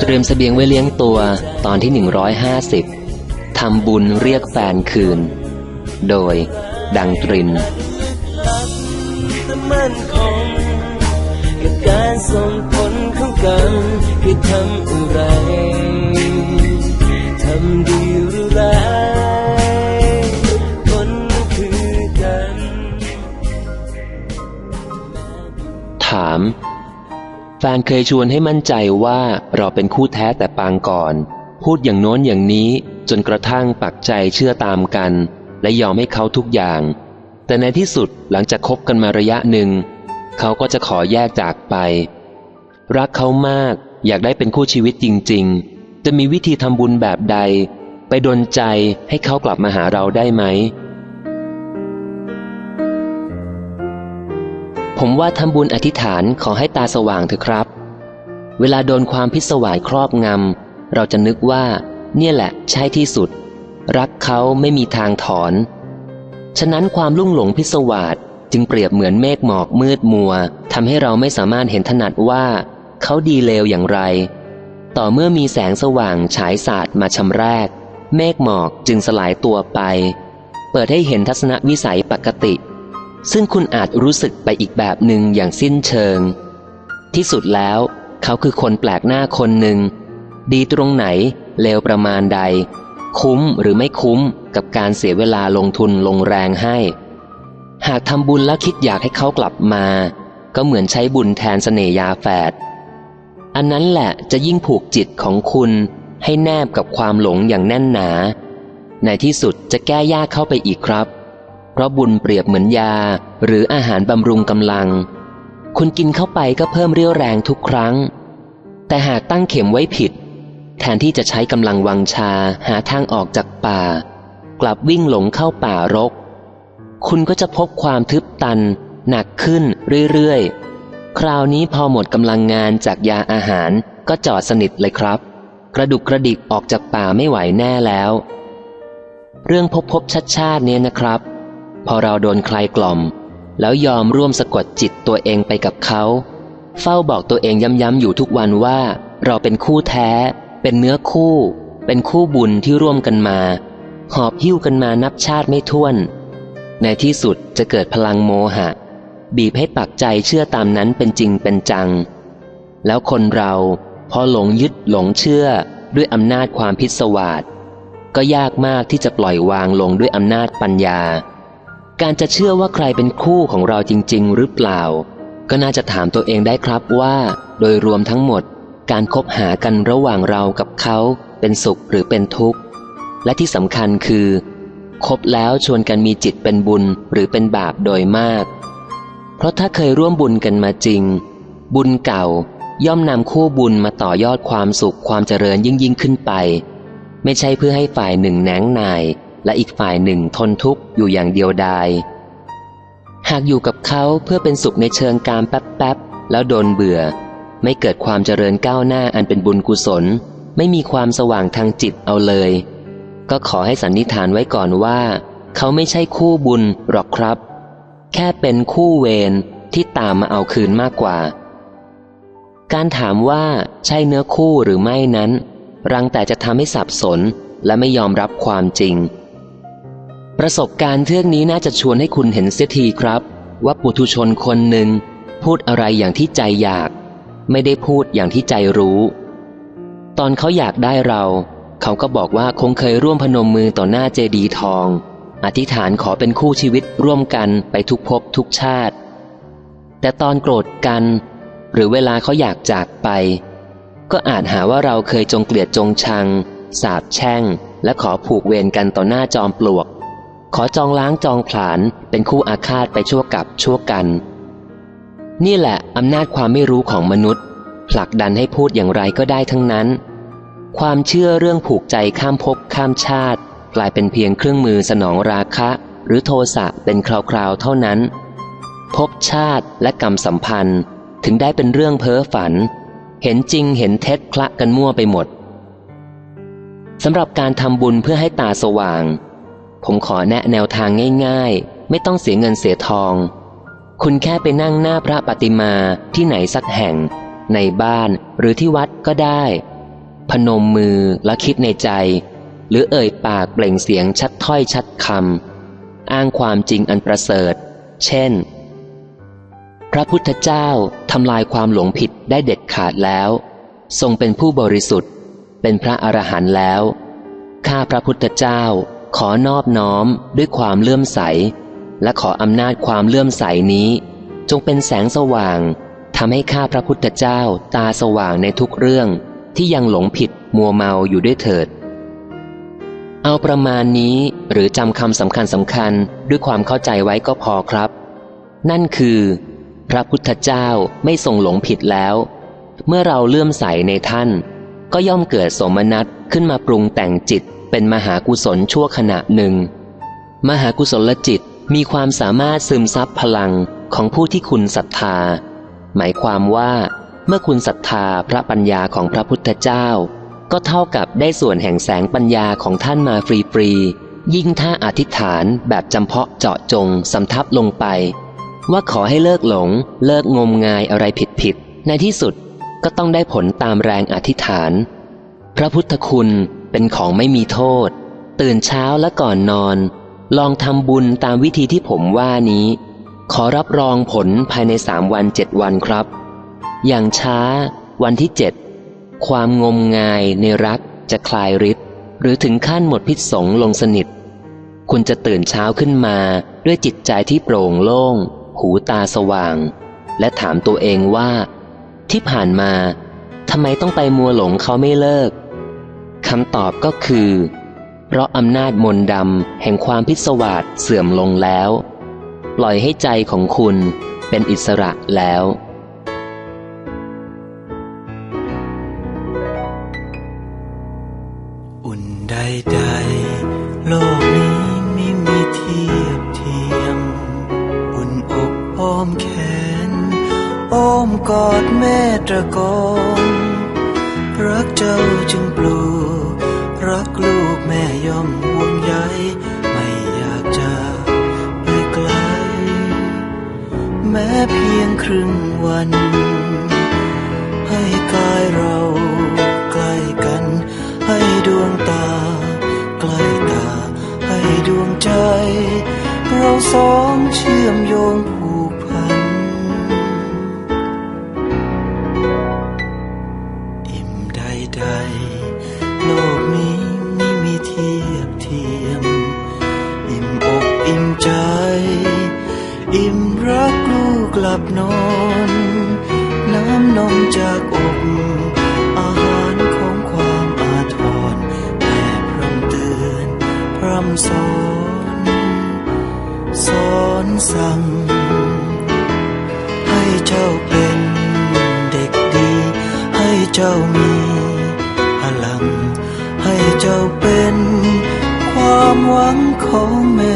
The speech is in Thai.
เตรียมเสบียงไว้เลี้ยงตัวตอนที่ 150 ทำบุญเรียกแฟนคืน โดยดังตรินแต่มั่นคงกับการส่งผลของกันคือทำอะไร ทำดีหรือร้ายผลคือกัน ถาม แฟนเคยชวนให้มั่นใจว่าเราเป็นคู่แท้แต่ปางก่อน พูดอย่างโน้นอย่างนี้จนกระทั่งปักใจเชื่อตามกัน และยอมให้เขาทุกอย่าง แต่ในที่สุดหลังจากคบกันมาระยะหนึ่ง เขาก็จะขอแยกจากไป รักเขามากอยากได้เป็นคู่ชีวิตจริง ๆ จะมีวิธีทำบุญแบบใด ไปดนใจให้เขากลับมาหาเราได้ไหม ผมว่าทำบุญอธิษฐานขอให้ตาสว่างเถอะครับ เวลาโดนความพิศวาสครอบงำเราจะนึกว่า เนี่ยแหละใช่ที่สุด รักเขาไม่มีทางถอน ฉะนั้นความลุ่งหลงพิศวาสจึงเปรียบเหมือนเมฆหมอกมืดมัวทำให้เราไม่สามารถเห็นถนัดว่า เขาดีเลวอย่างไร ต่อเมื่อมีแสงสว่างฉายสาดมาชำแรก เมฆหมอกจึงสลายตัวไป เปิดให้เห็นทัศนวิสัยปกติ ซึ่งคุณอาจรู้สึกไปอีกแบบหนึ่งอย่างสิ้นเชิง ที่สุดแล้ว เขาคือคนแปลกหน้าคนหนึ่ง ดีตรงไหน เลวประมาณใด คุ้มหรือไม่คุ้มกับการเสียเวลาลงทุนลงแรงให้ หากทำบุญแล้วคิดอยากให้เขากลับมา ก็เหมือนใช้บุญแทนเสน่ยาแฝด อันนั้นแหละจะยิ่งผูกจิตของคุณให้แนบกับความหลงอย่างแน่นหนา ในที่สุดจะแก้ยากเข้าไปอีกครับ ราะบุญเปรียบเหมือนยา หรืออาหารบำรุงกำลัง คุณกินเข้าไปก็เพิ่มเรี่ยวแรงทุกครั้ง แต่หากตั้งเข็มไว้ผิด แทนที่จะใช้กำลังวังชาหาทางออกจากป่า กลับวิ่งหลงเข้าป่ารก คุณก็จะพบความทึบตัน หนักขึ้นเรื่อยๆ คราวนี้พอหมดกำลังงานจากยาอาหารก็จอดสนิทเลยครับ กระดุกกระดิกออกจากป่าไม่ไหวแน่แล้ว เรื่องพบพบชัดชาติเนี่ยนะครับ พอเราโดนใครกล่อม แล้วยอมร่วมสะกดจิตตัวเองไปกับเขา เฝ้าบอกตัวเองย้ำๆอยู่ทุกวันว่า เราเป็นคู่แท้ เป็นเนื้อคู่ เป็นคู่บุญที่ร่วมกันมา หอบหิ้วกันมานับชาติไม่ถ้วน ในที่สุดจะเกิดพลังโมหะ บีบให้ปักใจเชื่อตามนั้นเป็นจริงเป็นจัง แล้วคนเราพอหลงยึดหลงเชื่อด้วยอำนาจความพิศวาสก็ยากมากที่จะปล่อยวางลงด้วยอำนาจปัญญา การจะเชื่อว่าใครเป็นคู่ของเราจริง ๆ หรือเปล่า ก็น่าจะถามตัวเองได้ครับว่า โดยรวมทั้งหมด การคบหากันระหว่างเรากับเขาเป็นสุขหรือเป็นทุกข์ และที่สำคัญคือคบแล้วชวนกันมีจิตเป็นบุญหรือเป็นบาปโดยมาก เพราะถ้าเคยร่วมบุญกันมาจริง บุญเก่าย่อมนำคู่บุญมาต่อยอดความสุขความเจริญยิ่งยิ่งขึ้นไป ไม่ใช่เพื่อให้ฝ่ายหนึ่งแหนงนาย และอีกฝ่ายหนึ่งทนทุกข์อยู่อย่างเดียวดาย หากอยู่กับเขาเพื่อเป็นสุขในเชิงการแป๊บๆ แล้วโดนเบื่อ ไม่เกิดความเจริญก้าวหน้าอันเป็นบุญกุศล ไม่มีความสว่างทางจิตเอาเลย ก็ขอให้สันนิษฐานไว้ก่อนว่า เขาไม่ใช่คู่บุญหรอกครับ แค่เป็นคู่เวรที่ตามมาเอาคืนมากกว่า การถามว่าใช่เนื้อคู่หรือไม่นั้น รังแต่จะทำให้สับสนและไม่ยอมรับความจริง ประสบการณ์เทือกนี้น่าจะชวนให้คุณเห็นเสียทีครับ ว่าปุถุชนคนหนึ่ง พูดอะไรอย่างที่ใจอยาก ไม่ได้พูดอย่างที่ใจรู้ ตอนเขาอยากได้เรา เขาก็บอกว่าคงเคยร่วมพนมมือต่อหน้าเจดีทอง อธิษฐานขอเป็นคู่ชีวิตร่วมกันไปทุกภพทุกชาติ แต่ตอนโกรธกัน หรือเวลาเขาอยากจากไป ก็อาจหาว่าเราเคยจงเกลียดจงชัง สาบแช่ง และขอผูกเวรกันต่อหน้าจอมปลวก ขอจองล้างจองผลาญเป็นคู่อาฆาตไปชั่วกับชั่วกัน นี่แหละอำนาจความไม่รู้ของมนุษย์ ผลักดันให้พูดอย่างไรก็ได้ทั้งนั้น ความเชื่อเรื่องผูกใจข้ามภพข้ามชาติ กลายเป็นเพียงเครื่องมือสนองราคะ หรือโทสะเป็นคราวๆเท่านั้นภพชาติและกรรมสัมพันธ์ถึงได้เป็นเรื่องเพ้อฝัน เห็นจริงเห็นเท็จคละกันมั่วไปหมดสำหรับการทำบุญเพื่อให้ตาสว่าง ผมขอแนะแนวทางง่ายๆ ไม่ต้องเสียเงินเสียทอง คุณแค่ไปนั่งหน้าพระปฏิมาที่ไหนสักแห่ง ในบ้านหรือที่วัดก็ได้ พนมมือและคิดในใจ หรือเอ่ยปากเปล่งเสียงชัดถ้อยชัดคำอ้างความจริงอันประเสริฐ เช่น พระพุทธเจ้าทำลายความหลงผิดได้เด็ดขาดแล้ว ทรงเป็นผู้บริสุทธิ์ เป็นพระอรหันต์แล้วข้าพระพุทธเจ้า ขอนอบน้อมด้วยความเลื่อมใส และขออำนาจความเลื่อมใสนี้ จงเป็นแสงสว่างทำให้ข้าพระพุทธเจ้าตาสว่างในทุกเรื่องที่ยังหลงผิดมัวเมาอยู่ด้วยเถิด เอาประมาณนี้หรือจำคำสำคัญสำคัญด้วยความเข้าใจไว้ก็พอครับ นั่นคือ พระพุทธเจ้าไม่ทรงหลงผิดแล้ว เมื่อเราเลื่อมใสในท่าน ก็ย่อมเกิดสมนัตขึ้นมาปรุงแต่งจิต เป็นมหากุศลชั่วขณะหนึ่ง มหากุศลจิตมีความสามารถซึมซับพลังของผู้ที่คุณศรัทธา หมายความว่าเมื่อคุณศรัทธาพระปัญญาของพระพุทธเจ้า ก็เท่ากับได้ส่วนแห่งแสงปัญญาของท่านมาฟรีๆยิ่งถ้าอธิษฐานแบบจำเพาะเจาะจงสำทับลงไป ว่าขอให้เลิกหลง เลิกงมงายอะไรผิดๆในที่สุดก็ต้องได้ผลตามแรงอธิษฐาน พระพุทธคุณ เป็นของไม่มีโทษ ตื่นเช้าและก่อนนอน ลองทำบุญตามวิธีที่ผมว่านี้ ขอรับรองผลภายในสามวันเจ็ดวันครับ อย่างช้า วันที่เจ็ดความงมงายในรักจะคลายฤทธิ์หรือถึงขั้นหมดพิษสงลงสนิท คุณจะตื่นเช้าขึ้นมาด้วยจิตใจที่โปร่งโล่ง หูตาสว่าง และถามตัวเองว่า ที่ผ่านมาทำไมต้องไปมัวหลงเขาไม่เลิก คำตอบก็คือ เพราะอำนาจมนต์ดำแห่งความพิศวาสเสื่อมลงแล้ว ปล่อยให้ใจของคุณเป็นอิสระแล้ว อุ่นใดๆโลกนี้ไม่มีเทียบเทียม อุ่นอกอ้อมแขน อ้อมกอดแม่ตระกอง รักเจ้าจึงปลูก รักลูกแม่ย่อมห่วงใยไม่อยากจะไปไกล แม้เพียงครึ่งวัน ให้กายเราใกล้กัน ให้ดวงตา ใกล้ตา ให้ดวงใจ เราสองเชื่อมโยง สั่ง ให้เจ้าเป็นเด็กดี ให้เจ้ามีพลัง ให้เจ้าเป็นความหวังของแม่